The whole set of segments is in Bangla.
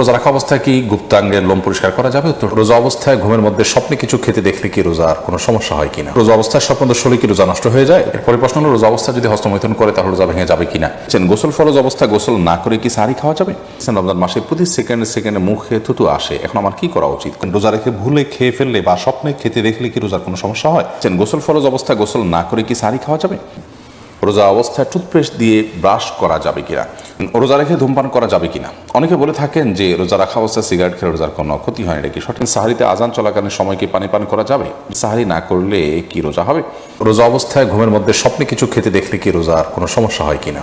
রোজা রাখা অবস্থায় কি গুপ্তাঙ্গের লোম পরিষ্কার করা যাবে? তো রোজা অবস্থায় ঘুমের মধ্যে স্বপ্নে কিছু খেতে দেখলে কি রোজার কোনো সমস্যা হয় কিনা? রোজা অবস্থায় স্বপ্ন দোষ হলে কি রোজা নষ্ট হয়ে যায়? এরপরে প্রশ্ন হলো, রোজা অবস্থা যদি হস্তমৈথুন করে, তাহলে রোজা ভেঙে যাবে কিনা? গোসল ফরজ অবস্থায় গোসল না করে কি সারি খাওয়া যাবে? রমজান মাসে প্রতি সেকেন্ডে সেকেন্ডে মুখে থুতু আসে। এখন আমার কি করা উচিত? রোজা রেখে ভুলে খেয়ে ফেললে বা স্বপ্নে খেতে দেখলে কি রোজার কোনো সমস্যা হয়? গোসল ফরজ অবস্থায় গোসল না করে কি সারি খাওয়া যাবে? রোজা অবস্থায় টুথপেস্ট দিয়ে ব্রাশ করা যাবে কিনা? রোজা রেখে ধূমপান করা যাবে কিনা? অনেকে বলে থাকেন যে রোজা রাখা অবস্থায় সিগারেট খেলে রোজার কোনো ক্ষতি হয় এটা কি সঠিক? সাহারিতে আজান চলাকালীন সময় কি পানি পান করা যাবে? সাহারি না করলে কি রোজা হবে? রোজা অবস্থায় ঘুমের মধ্যে স্বপ্নে কিছু খেতে দেখলে কি রোজার কোনো সমস্যা হয় কিনা?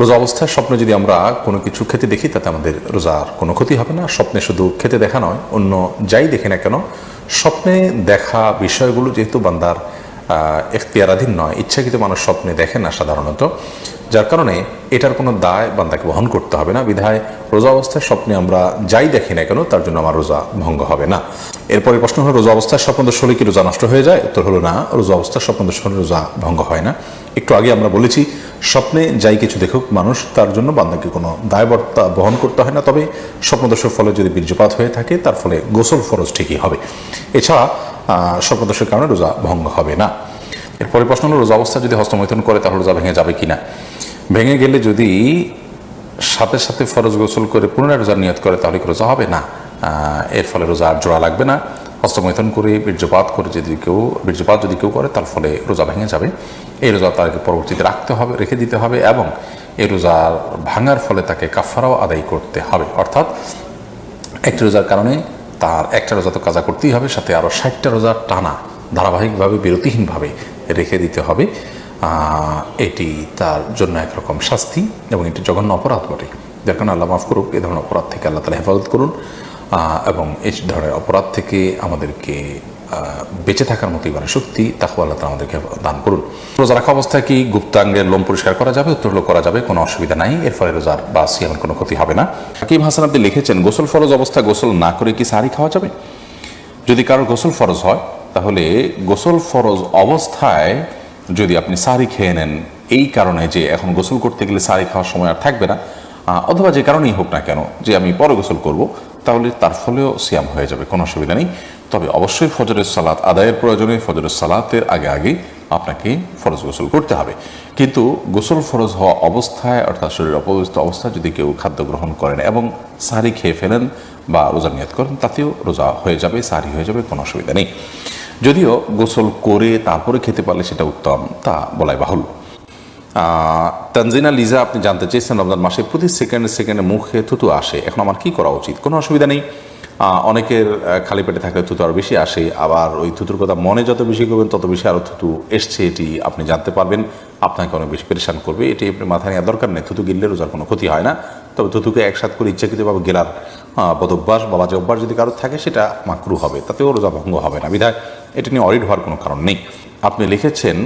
রোজা অবস্থায় স্বপ্নে যদি আমরা কোনো কিছু খেতে দেখি, তাতে আমাদের রোজার কোনো ক্ষতি হবে না। স্বপ্নে শুধু খেতে দেখা নয়, অন্য যাই দেখি না কেন, স্বপ্নে দেখা বিষয়গুলো যেহেতু বান্দার এখতিয়ারাধীন নয়। ইচ্ছাকৃত মানুষ স্বপ্নে দেখে না সাধারণত। যার কারণে এটার কোনো দায় বান্দাকে বহন করতে হবে না। বিধায় রোজা অবস্থায় স্বপ্নে আমরা যাই দেখি না কেন, তার জন্য আমার রোজা ভঙ্গ হবে না। এরপরে প্রশ্ন হলো, রোজা অবস্থায় স্বপ্ন দোষ হলে কি রোজা নষ্ট হয়ে যায়? উত্তর হলো না, রোজা অবস্থায় স্বপ্ন দোষ হলে রোজা ভঙ্গ হয় না। একটু আগে আমরা বলেছি স্বপ্নে যাই কিছু দেখুক মানুষ, তার জন্য বান্দাকে কোনো দায়বর্তা বহন করতে হয় না। তবে স্বপ্নদোষের ফলে যদি বীর্যপাত হয়ে থাকে, তার ফলে গোসল ফরজ ঠিকই হবে। এছাড়া স্বপ্নদোষের কারণে রোজা ভঙ্গ হবে না। এরপরে প্রশ্ন হলো, রোজা অবস্থা যদি হস্তমৈথুন করে, তাহলে রোজা ভেঙে যাবে কিনা? ভেঙে গেলে যদি সাথে সাথে ফরজ গোসল করে পুনরায় রোজার নিয়ত করে, তাহলে কি রোজা হবে না? এর ফলে রোজা আর জোড়া লাগবে না। হস্তমৈথুন করে, বীর্যপাত করে যদি কেউ, বীর্যপাত যদি কেউ করে, তার ফলে রোজা ভেঙে যাবে। এই রোজা তাকে পরবর্তীতে রাখতে হবে, রেখে দিতে হবে এবং এই রোজার ভাঙার ফলে তাকে কাফারাও আদায় করতে হবে। অর্থাৎ একটি রোজার কারণে তার একটা রোজা তো কাজা করতেই হবে, সাথে আরও ষাটটা রোজার টানা ধারাবাহিকভাবে, বিরতিহীনভাবে রেখে দিতে হবে। এটি তার জন্য একরকম শাস্তি এবং এটি জঘন্য অপরাধ বটে। যার কারণে আল্লাহ মাফ করুক, এ ধরনের অপরাধ থেকে আল্লাহ তালা হেফাজত করুন। এবং এই ধরনের অপরাধ থেকে আমাদেরকে বেঁচে থাকার মতো মানে শক্তি তাকে আল্লাহ আমাদেরকে দান করুন। রোজা রাখা অবস্থায় কি গুপ্তাঙ্গের লোম পরিষ্কার করা যাবে উত্তর হলো করা যাবে? কোনো অসুবিধা নাই, এর ফলে রোজার বা সিয়ামের কোনো ক্ষতি হবে না। হাকিম হাসান আপনি লিখেছেন, গোসল ফরজ অবস্থায় গোসল না করে কি সারি খাওয়া যাবে? যদি কারোর গোসল ফরজ হয়, তাহলে গোসল ফরজ অবস্থায় যদি আপনি সারি খেয়ে নেন, এই কারণে যে এখন গোসল করতে গেলে সারি খাওয়ার সময় আর থাকবে না অথবা যে কারণেই হোক না কেন, যে আমি পরে গোসল করব তাহলে তার ফলেও সিয়াম হয়ে যাবে, কোনো অসুবিধা নেই। তবে অবশ্যই ফজরের সালাত আদায়ের প্রয়োজনে ফজরের সালাতের আগে আগে আপনাকে ফরজ গোসল করতে হবে। কিন্তু গোসল ফরজ হওয়া অবস্থায়, অর্থাৎ শরীর অপবিত্র অবস্থায় যদি কেউ খাদ্য গ্রহণ করেন এবং সারি খেয়ে ফেলেন বা রোজা নিয়ত করেন, তাতেও রোজা হয়ে যাবে সারি হয়ে যাবে, কোনো অসুবিধা নেই। যদিও গোসল করে তারপরে খেতে পারলে সেটা উত্তম, তা বলাই বাহুল্য। তানজিনা লিজা আপনি জানতে চেয়েছেন রমজান মাসে প্রতি সেকেন্ডে সেকেন্ডে মুখে থুতু আসে। এখন আমার কি করা উচিত? কোনো অসুবিধা নেই। অনেকের খালি পেটে থাকলে থুতু আরও বেশি আসে। আবার ওই থুতুর কথা মনে যত বেশি করবেন তত বেশি আরও থুতু এসছে এটি আপনি জানতে পারবেন। আপনাকে অনেক বেশি পরেশান করবে। এটি আপনি মাথায় নেওয়ার দরকার নেই। থুতু গিললে রোজার কোনো ক্ষতি হয় না। তবে থুতুকে একসাথ করে ইচ্ছাকৃতভাবে গেলার আহ, বদভ্যাস বা বাজে অভ্যাস যদি কারও থাকে সেটা মাকরু হবে। তাতেও রোজা ভঙ্গ হবে না। বিধায় এটা নিয়ে অরিড হওয়ার কোনো কারণ নেই। আপনি লিখেছেন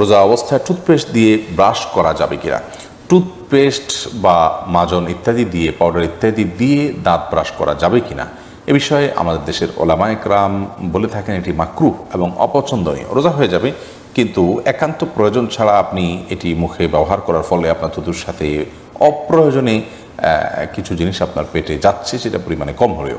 রোজা অবস্থায় টুথপেস্ট দিয়ে ব্রাশ করা যাবে কিনা? টুথপেস্ট বা মাজন ইত্যাদি দিয়ে পাউডার ইত্যাদি দিয়ে দাঁত ব্রাশ করা যাবে কিনা? এ বিষয়ে আমাদের দেশের ওলামা একরাম বলে থাকেন, এটি মাকরু এবং অপছন্দনীয়। রোজা হয়ে যাবে, কিন্তু একান্ত প্রয়োজন ছাড়া আপনি এটি মুখে ব্যবহার করার ফলে আপনার থুতুর সাথে অপ্রয়োজনে কিছু জিনিস আপনার পেটে যাচ্ছে, সেটা পরিমাণে কম হলেও।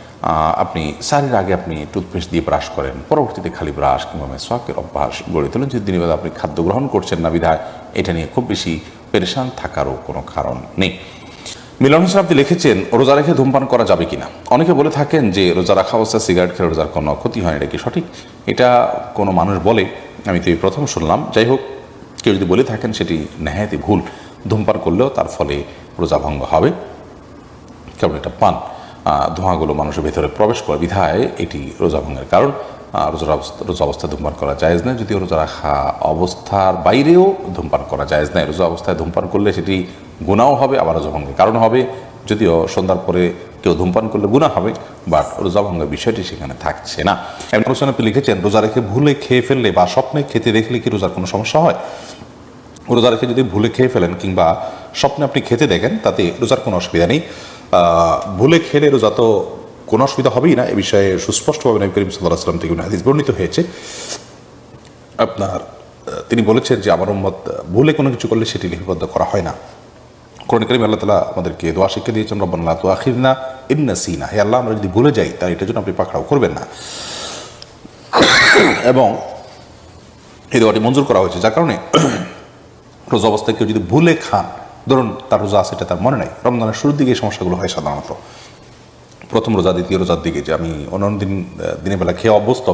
আপনি সারির আগে আপনি টুথপেস্ট দিয়ে ব্রাশ করেন, পরবর্তীতে খালি ব্রাশ কিংবা মেসওয়াকের অভ্যাস গড়ে তোলেন। যদি দিনের বেলা আপনি খাদ্য গ্রহণ করছেন না বিধায়, এটা নিয়ে খুব বেশি পেরেশান থাকারও কোনো কারণ নেই। মিলন হোসেন, আপনি লিখেছেন, রোজা রেখে ধূমপান করা যাবে কিনা? অনেকে বলে থাকেন যে, রোজা রাখা অবস্থায় সিগারেট খেলে রোজার কোনো ক্ষতি হয় এটা কি সঠিক? এটা কোনো মানুষ বলে, আমি তো এই প্রথম শুনলাম। যাই হোক, কেউ যদি বলে থাকেন সেটি নেহায়তি ভুল। ধূমপান করলেও তার ফলে রোজা ভঙ্গ হবে। কেবল এটা পান? ধোঁয়াগুলো মানুষের ভেতরে প্রবেশ করে বিধায় এটি রোজা ভঙ্গের কারণ। রোজার অবস্থা রোজা অবস্থায় ধূমপান করা জায়েজ নয়। যদিও রোজা রাখা অবস্থার বাইরেও ধূমপান করা জায়েজ নয়। রোজা অবস্থায় ধূমপান করলে সেটি গুণাও হবে, আবার রোজা ভঙ্গের কারণ হবে। যদিও সন্ধ্যার পরে কেউ ধূমপান করলে গুণা হবে, বাট রোজা ভঙ্গের বিষয়টি সেখানে থাকছে না। এমন প্রশ্ন আপনি লিখেছেন, রোজা রেখে ভুলে খেয়ে ফেললে বা স্বপ্নে খেতে দেখলে কি রোজার কোনো সমস্যা হয়? রোজা রেখে যদি ভুলে খেয়ে ফেলেন কিংবা স্বপ্নে আপনি খেতে দেখেন, তাতে রোজার কোনো অসুবিধা নেই। ভুলে খেলে রোজা তো কোনো অসুবিধা হবেই না, এ বিষয়ে সুস্পষ্টভাবে নবী করিম সাল্লাহ থেকে হাদিস বর্ণিত হয়েছে। আপনার তিনি বলেছেন যে আমার উম্মত ভুলে কোনো কিছু করলে সেটি লিপিবদ্ধ করা হয় না। কোরআন করিম আল্লাহ তালা আমাদেরকে দোয়া শিক্ষা দিয়েছেন রব্বান্লাহ তো আখির না ইন্না সিনা। হে আল্লাহ, আমরা যদি ভুলে যাই, তাহলে এটার জন্য আপনি পাকড়াও করবেন না। এবং এই দোয়াটি মঞ্জুর করা হয়েছে, যার কারণে রোজ অবস্থায় কেউ যদি ভুলে খান ধরুন তার রোজা আছে এটা তার মনে নাই। রমজানের শুরুর দিকে এই সমস্যাগুলো হয় সাধারণত। প্রথম রোজা, দ্বিতীয় রোজার দিকে যে আমি অন্যান্য দিন দিনের বেলা খেয়ে অভ্যস্ত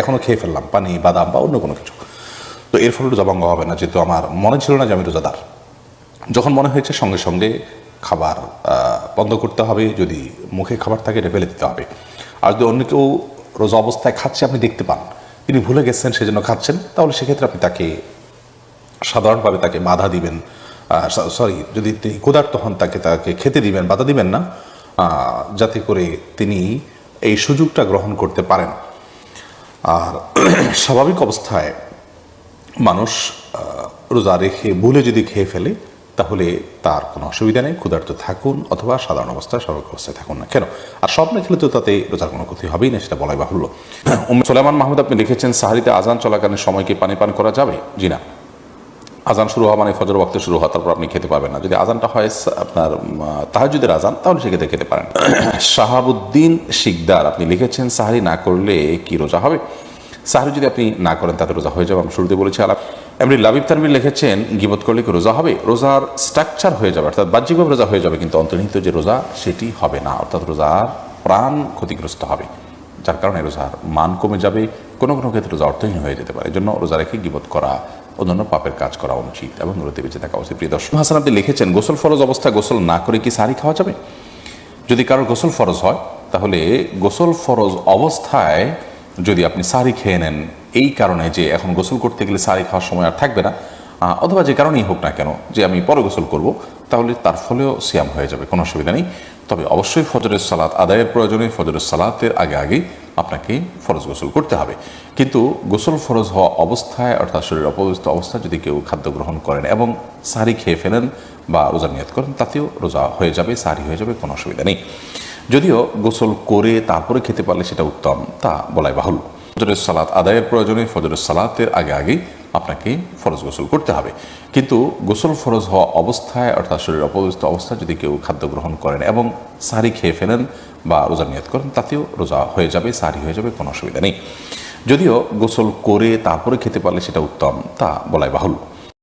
এখনও খেয়ে ফেললাম, পানি, বাদাম বা অন্য কোনো কিছু। তো এর ফলে রোজা ভঙ্গ হবে না, যেহেতু আমার মনে ছিল না যে আমি রোজাদার। যখন মনে হয়েছে, সঙ্গে সঙ্গে খাবার বন্ধ করতে হবে, যদি মুখে খাবার থাকে এটা ফেলে দিতে হবে। আর যদি অন্য কেউ রোজা অবস্থায় খাচ্ছে, আপনি দেখতে পান, তিনি ভুলে গেছেন, সেজন্য খাচ্ছেন, তাহলে সেক্ষেত্রে আপনি তাকে সাধারণভাবে তাকে বাধা দিবেন সরি যদি তিনি ক্ষুধার্ত হন তাকে তাকে খেতে দিবেন, বাধা দিবেন না যাতে করে তিনি এই সুযোগটা গ্রহণ করতে পারেন। আর স্বাভাবিক অবস্থায় মানুষ রোজা রেখে, ভুলে যদি খেয়ে ফেলে, তাহলে তার কোনো অসুবিধা নেই, ক্ষুধার্ত থাকুন অথবা সাধারণ অবস্থায় স্বাভাবিক অবস্থায় থাকুন না। কেন? আর স্বপ্নে খেলে তো তাতে রোজার কোনো ক্ষতি হবেই না, সেটা বলাই বাহুল্য। সোলেমান মাহমুদ আপনি লিখেছেন, সাহারিতে আজান চলাকালীন সময় কি পানি পান করা যাবে? জি না। আজান শুরু হওয়া মানে ফজর ওয়াক্ত শুরু হওয়া, তারপর আপনি খেতে পাবেন না। যদি আজানটা হয় আপনার তাহাজুদের আজান, তাহলে সেক্ষেত্রে খেতে পারেন। শাহাবুদ্দিন শিকদার, আপনি লিখেছেন, সাহারি না করলে কি রোজা হবে? সাহারি যদি আপনি না করেন, তাতে রোজা হয়ে যাবে। আমি শুরুতে বলেছি, আলাপ। এমনি লাবিব তানবির লিখেছেন, গিবত করলে কি রোজা হবে? রোজার স্ট্রাকচার হয়ে যাবে, অর্থাৎ বাহ্যিকভাবে রোজা হয়ে যাবে, কিন্তু অন্তর্নিহিত যে রোজা, সেটি হবে না। অর্থাৎ রোজার প্রাণ ক্ষতিগ্রস্ত হবে, যার কারণে রোজার মান কমে যাবে। কোনো কোনো ক্ষেত্রে রোজা অর্থহীন হয়ে যেতে পারে। এজন্য রোজা রেখে গিবত করা অন্যান্য পাপের কাজ করা অনুচিত এবং রোদে বেঁচে থাকা উচিত। প্রিয় দর্শক হাসান আপনি লিখেছেন, গোসল ফরজ অবস্থায় গোসল না করে কি সারি খাওয়া যাবে? যদি কারোর গোসল ফরজ হয়, তাহলে গোসল ফরজ অবস্থায় যদি আপনি সারি খেয়ে নেন, এই কারণে যে এখন গোসল করতে গেলে সারি খাওয়ার সময় আর থাকবে না অথবা যে কারণেই হোক না কেন, যে আমি পরে গোসল করব, তাহলে তার ফলেও সিয়াম হয়ে যাবে, কোনো অসুবিধা নেই। তবে অবশ্যই ফজরের সালাত আদায়ের প্রয়োজনে, ফজরের সালাতের আগে আগে আপনাকে ফরজ গোসল করতে হবে। কিন্তু গোসল ফরজ হওয়া অবস্থায়, অর্থাৎ শরীর অপবিত্র অবস্থায় যদি কেউ খাদ্য গ্রহণ করেন এবং সারি খেয়ে ফেলেন বা রোজা নিয়ত করেন, তাতেও রোজা হয়ে যাবে সারি হয়ে যাবে, কোনো অসুবিধা নেই। যদিও গোসল করে তারপরে খেতে পারলে সেটা উত্তম, তা বলাই বাহুল ফজরের সালাত আদায়ের প্রয়োজনে ফজরের সালাতের আগে আগে আপনাকে ফরজ গোসল করতে হবে। কিন্তু গোসল ফরজ হওয়া অবস্থায়, অর্থাৎ শরীর অপবিত্র অবস্থায় যদি কেউ খাদ্য গ্রহণ করেন এবং সারি খেয়ে ফেলেন বা রোজা নিয়ত করেন, তাতেও রোজা হয়ে যাবে, সারি হয়ে যাবে, কোনো অসুবিধা নেই। যদিও গোসল করে তারপরে খেতে পারলে সেটা উত্তম, তা বলাই বাহুল্য।